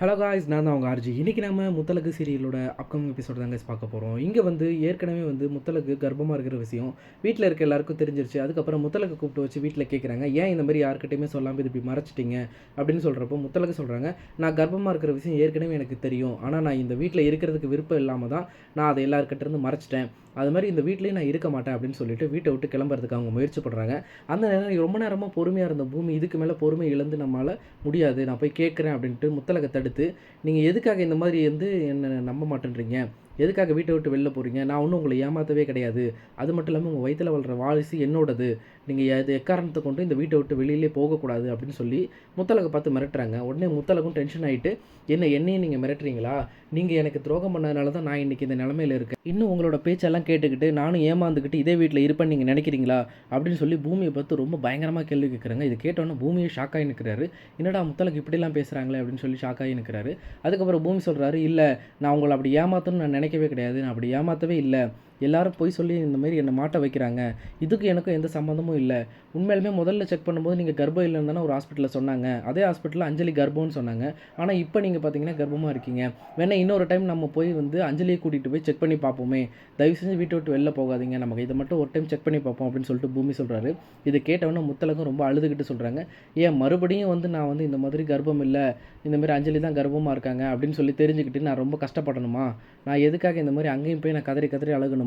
Hello guys நான் தான் அவங்க ஆர்ஜி இன்றைக்கி நம்ம முத்தலகு சீரியலோட அப்கமிங் எபிசோட் தான் பார்க்க போகிறோம் இங்கே வந்து ஏற்கனவே வந்து முத்தலகு கர்ப்பமாக இருக்கிற விஷயம் வீட்டில் இருக்க எல்லாருக்கும் தெரிஞ்சிருச்சு. அதுக்கப்புறம் முத்தலகு கூப்பிட்டு வச்சு வீட்டில் கேட்குறாங்க ஏன் இந்த மாதிரி யார்கிட்டையுமே சொல்லாமல் இது இப்படி மறைச்சிட்டீங்க? அப்படின்னு சொல்கிறப்போ முத்தலகு சொல்கிறாங்க நான் கர்ப்பமாக இருக்கிற விஷயம் ஏற்கனவே எனக்கு தெரியும். ஆனால் நான் இந்த வீட்டில் இருக்கிறதுக்கு விருப்பம் இல்லாமல் தான் நான் அதை எல்லாருக்கிட்ட இருந்து மறைச்சிட்டேன். அது மாதிரி இந்த வீட்லேயும் நான் இருக்க மாட்டேன் அப்படின்னு சொல்லிட்டு வீட்டை விட்டு கிளம்புறதுக்கு அவங்க முயற்சி பண்ணுறாங்க அந்த நேரம் ரொம்ப நேரமாக பொறுமையாக இருந்த பூமி இதுக்கு மேலே பொறுமை இழந்து நம்மளால் முடியாது. நான் போய் கேட்குறேன் அப்படின்ட்டு முத்தலகத்தை தடுத்து நீங்கள் எதுக்காக இந்த மாதிரி வந்து என்னை நம்ப மாட்டேன்றீங்க? எதுக்காக வீட்டை விட்டு வெளில போகிறீங்க நான் ஒன்றும் உங்களை ஏமாற்றவே கிடையாது. அது மட்டும் இல்லாமல் உங்கள் வயிற்றில் வளர்கிற வாரிசு என்னோடது. நீங்கள் எது எக்காரணத்தை கொண்டு இந்த வீட்டை விட்டு வெளியிலே போகக்கூடாது அப்படின்னு சொல்லி முத்தலகை பார்த்து மிரட்டுறாங்க. உடனே முத்தலகும் டென்ஷன் ஆகிட்டு என்ன என்னையும் நீங்கள் மிரட்டுறீங்களா? நீங்கள் எனக்கு துரோகம் பண்ணதுனால தான் நான் இன்றைக்கி இந்த நிலமையில இருக்கேன். இன்னும் உங்களோட பேச்செல்லாம் கேட்டுக்கிட்டு நானும் ஏமாந்துக்கிட்டு இதே வீட்டில் இருப்பேன்னு நீங்கள் நினைக்கிறீங்களா? அப்படின்னு சொல்லி பூமியை பார்த்து ரொம்ப பயங்கரமாக கேள்வி கேட்குறாங்க இது கேட்டோன்னே பூமியை ஷாக் ஆகி நிற்கிறாரு என்னடா முத்தலக்கு இப்படிலாம் பேசுகிறாங்களே அப்படின்னு சொல்லி ஷாக் ஆகி நிற்கிறாரு அதுக்கப்புறம் பூமி சொல்கிறாரு இல்லை நான் உங்களை அப்படி ஏமாத்தணும்னு நான் நினைக்கவே கிடையாது. நான் அப்படி ஏமாற்றவே இல்லை. எல்லாரும் போய் சொல்லி இந்த மாதிரி என்னை மாட்ட வைக்கிறாங்க. இதுக்கு எனக்கும் எந்த சம்மந்தமும் இல்லை. உண்மையிலுமே முதல்ல செக் பண்ணும்போது நீங்கள் கர்ப்பம் இல்லைன்னு தானே ஒரு ஹாஸ்பிட்டலில் சொன்னாங்க. அதே ஹாஸ்பிட்டலில் அஞ்சலி கர்ப்பம்னு சொன்னாங்க. ஆனால் இப்போ நீங்கள் பார்த்தீங்கன்னா கர்ப்பமாக இருக்கீங்க. வேணால் இன்னொரு டைம் நம்ம போய் வந்து அஞ்சலியை கூட்டிகிட்டு போய் செக் பண்ணி பார்ப்போமே. தயவு செஞ்சு வீட்டை விட்டு வெளில போகாதீங்க. நமக்கு இதை மட்டும் ஒரு டைம் செக் பண்ணி பார்ப்போம் அப்படின்னு சொல்லிட்டு பூமி சொல்கிறாரு இது கேட்டவொன்னே முத்தலகம் ரொம்ப அழுதுகிட்டு சொல்கிறாங்க ஏன் மறுபடியும் வந்து நான் வந்து இந்த மாதிரி கர்ப்பம் இல்லை. இந்த மாதிரி அஞ்சலி தான் கர்ப்பமாக இருக்காங்க அப்படின்னு சொல்லி தெரிஞ்சுக்கிட்டு நான் ரொம்ப கஷ்டப்படணுமா? நான் எதுக்காக இந்த மாதிரி அங்கேயும் போய் நான் கதறி கதறி அழுகணும்?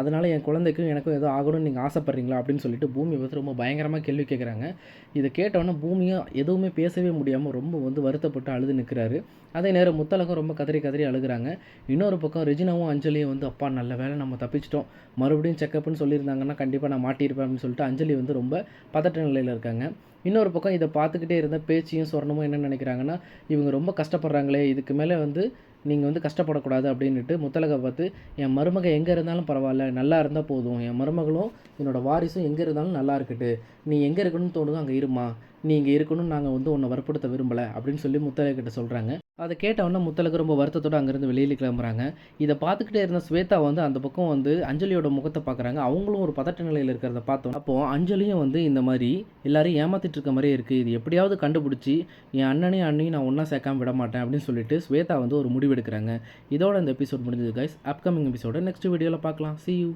அதனால் என் குழந்தைக்கும் எனக்கும் ஏதோ ஆகணும்னு நீங்கள் ஆசைப்பட்றீங்களா? அப்படின்னு சொல்லிட்டு பூமி பற்றி ரொம்ப பயங்கரமாக கேள்வி கேட்குறாங்க இதை கேட்டோன்னே பூமியும் எதுவுமே பேசவே முடியாமல் ரொம்ப வந்து வருத்தப்பட்டு அழுது நிற்கிறாரு அதே நேரம் முத்தலகம் ரொம்ப கதறி கதறி அழுகுறாங்க. இன்னொரு பக்கம் ரெஜினாவும் அஞ்சலியும் வந்து அப்பா நல்ல வேலை நம்ம தப்பிச்சிட்டோம். மறுபடியும் செக்கப்னு சொல்லியிருந்தாங்கன்னா கண்டிப்பாக நான் மாட்டியிருப்பேன் அப்படின்னு சொல்லிட்டு அஞ்சலி வந்து ரொம்ப பதட்ட நிலையில் இருக்காங்க. இன்னொரு பக்கம் இதை பார்த்துக்கிட்டே இருந்த பேச்சியும் சொர்ணமும் என்ன நினைக்கிறாங்கன்னா இவங்க ரொம்ப கஷ்டப்படுறாங்களே இதுக்கு மேலே வந்து நீங்கள் வந்து கஷ்டப்படக்கூடாது அப்படின்ட்டு முத்தலகை பார்த்து என் மருமக எங்கே இருந்தாலும் பரவாயில்ல நல்லா இருந்தால் போதும். என் மருமகளும் என்னோடய வாரிசும் எங்கே இருந்தாலும் நல்லா இருக்கட்டு நீ எங்கே இருக்கணும்னு தோணுதோ அங்கே இருமா. நீ இங்கே நாங்கள் வந்து உன்னை வற்புறுத்த விரும்பலை அப்படின்னு சொல்லி முத்தலக கிட்ட சொல்கிறாங்க அதை கேட்டவொன்னே முத்தலகு ரொம்ப வருத்தத்தோடு அங்கேருந்து வெளியில் கிளம்புறாங்க. இதை பார்த்துக்கிட்டே இருந்த ஸ்வேதா வந்து அந்த பக்கம் வந்து அஞ்சலியோட முகத்தை பார்க்குறாங்க. அவங்களும் ஒரு பதட்ட நிலையில் இருக்கிறத பார்த்தோம். அப்போது அஞ்சலியும் வந்து இந்த மாதிரி எல்லாரையும் ஏமாத்திட்டு இருக்க மாதிரியே இருக்குது இது எப்படியாவது கண்டுபிடிச்சி என் அண்ணனையும் அண்ணையும் நான் ஒன்றா சேர்க்காம விட மாட்டேன் அப்படின்னு சொல்லிட்டு ஸ்வேதா வந்து ஒரு முடிவெடுக்கிறாங்க இதோட இந்த எபிசோட் முடிஞ்சது கைஸ் அப்கமிங் எபிசோட நெக்ஸ்ட் வீடியோவில் பார்க்கலாம். C you